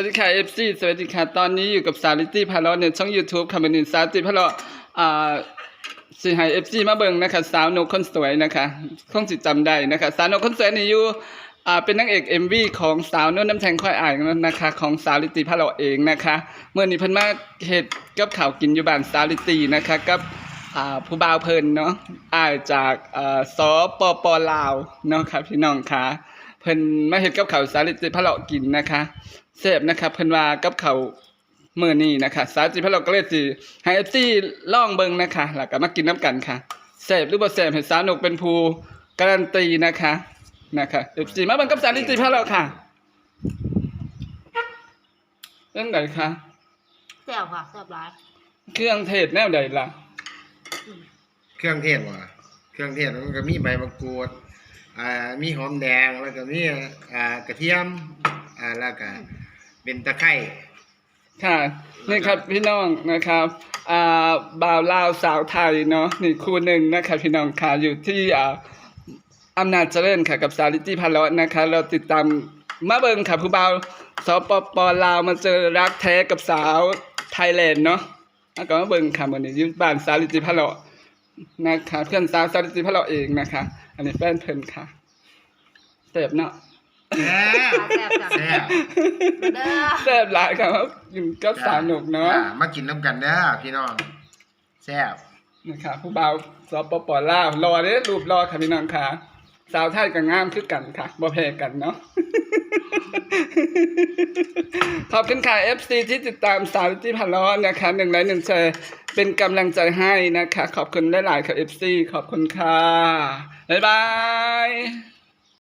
วัสดีค่ะ FC สวัสดีค่ะ ตอนนี้อยู่กับสาริตี้พาร์ในช่อง YouTube คำนินสาริตี้พาร์อ่าสิให้ FC มาเบิ่งนะคะสาวนกคนสวยนะคะคงสิตจำได้นะคะสาวนกคนสวยนี่อยู่อ่าเป็นนางเอก MV ของสาวนวลน้ำแทงค่อยอ่ายนะคะ ของสาริตี้พาร์เองนะคะเมื่อนี้เพิ่นมาเฮ็ดกับข้าวกินอยู่บ้านสาริตี้นะคะกับอ่าผู้บ่าวเพิ่นเนาะอ่าจากอ่าสปปลาวเนาะค่ะพี่น้องค่ะ เพิ่นมาเฮ็ดกับข้าวสาลิจิพะเลาะกินนะคะแซ่บนะคะเพิ่นว่ากับข้าวมื้อนี้นะคะ สาลิจิพะเลาะก็เลยสิให้ FC ลองเบิ่งนะคะแล้วก็มากินน้ำกันค่ะแซ่บหรือบ่แซ่บให้สาวนกเป็นผู้การันตีนะคะนะคะ FC มาเบิ่งกับสาลิจิพะเลาะค่ะเรื่องใดคะแซ่บค่ะแซ่บหลายเครื่องเทศแนวใดล่ะ เครื่องเทศว่ะเครื่องเทศมันก็มีใบมะกรูด อ่ามีหอมแดงแล้วก็มีอ่ากระเทียมอ่าแล้วก็เป็นตะไคร้ ค่ะนี่ครับพี่น้องนะครับอ่าบ่าวลาวสาวไทยเนาะนี่คู่หนึ่งนะครับพี่น้องค่ะอยู่ที่อ่าอำนาจเจริญค่ะกับสาริตี้พาเลาะนะคะ เราติดตามมาเบิงค่ะผู้บ่าวสปปลาวมาเจอรักแท้กับสาวไทยแลนด์เนาะแล้วก็มาเบิงค่ะวันนี้อยุ่บ้านสาริตี้พาเลาะนะคะเพื่อนสาวสาริตี้พาเลาะเองนะคะ อันนี้แฟนเพิ่นค่ะเต็บเนาะแซ่บแซ่บจ้ะแซ่บเด้อแซ่บหลายครับกินกับสาวหนุกเนาะอ่มากินน้ำกันเด้อพี่น้องแซ่บนะครับผู้บ่าวสปปลาวรอเด้รูปรอค่ะพี่น้องค่ะ สาวไทยก็งามคือกันค่ะบ่แพ้กันเนาะ ขอบคุณค่ะ FC ที่ติดตามสาวที่พันล้อนะคะหนึ่งไลค์หนึ่งแชร์เป็นกำลังใจให้นะคะ ขอบคุณหลายๆค่ะ FC ขอบคุณค่ะ บ๊ายบาย